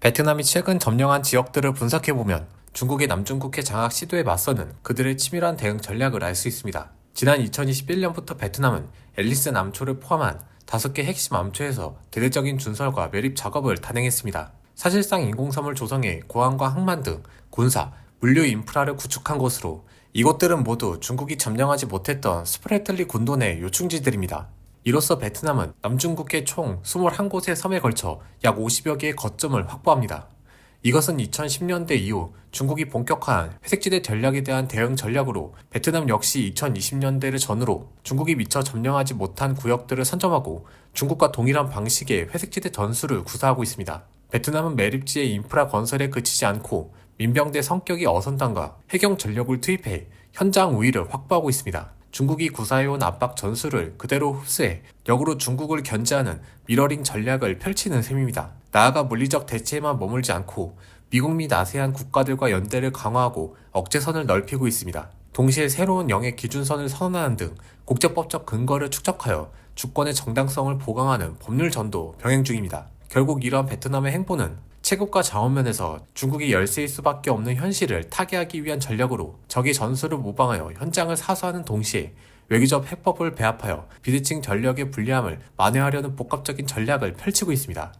베트남이 최근 점령한 지역들을 분석해보면 중국의 남중국해 장악 시도에 맞서는 그들의 치밀한 대응 전략을 알 수 있습니다. 지난 2021년부터 베트남은 앨리스 남초를 포함한 5개 핵심 암초에서 대대적인 준설과 매립 작업을 단행했습니다. 사실상 인공섬을 조성해 고항과 항만 등 군사, 물류 인프라를 구축한 곳으로 이곳들은 모두 중국이 점령하지 못했던 스프레틀리 군도 내 요충지들입니다. 이로써 베트남은 남중국해 총 21곳의 섬에 걸쳐 약 50여 개의 거점을 확보합니다. 이것은 2010년대 이후 중국이 본격화한 회색지대 전략에 대한 대응 전략으로 베트남 역시 2020년대를 전후로 중국이 미처 점령하지 못한 구역들을 선점하고 중국과 동일한 방식의 회색지대 전술을 구사하고 있습니다. 베트남은 매립지의 인프라 건설에 그치지 않고 민병대 성격이 어선단과 해경 전력을 투입해 현장 우위를 확보하고 있습니다. 중국이 구사해온 압박 전술을 그대로 흡수해 역으로 중국을 견제하는 미러링 전략을 펼치는 셈입니다. 나아가 물리적 대체에만 머물지 않고 미국 및 아세안 국가들과 연대를 강화하고 억제선을 넓히고 있습니다. 동시에 새로운 영해 기준선을 선언하는 등 국제법적 근거를 축적하여 주권의 정당성을 보강하는 법률 전도 병행 중입니다. 결국 이러한 베트남의 행보는 체급과 자원면에서 중국이 열세일 수밖에 없는 현실을 타개하기 위한 전략으로 적의 전술을 모방하여 현장을 사수하는 동시에 외교적 해법을 배합하여 비대칭 전력의 불리함을 만회하려는 복합적인 전략을 펼치고 있습니다.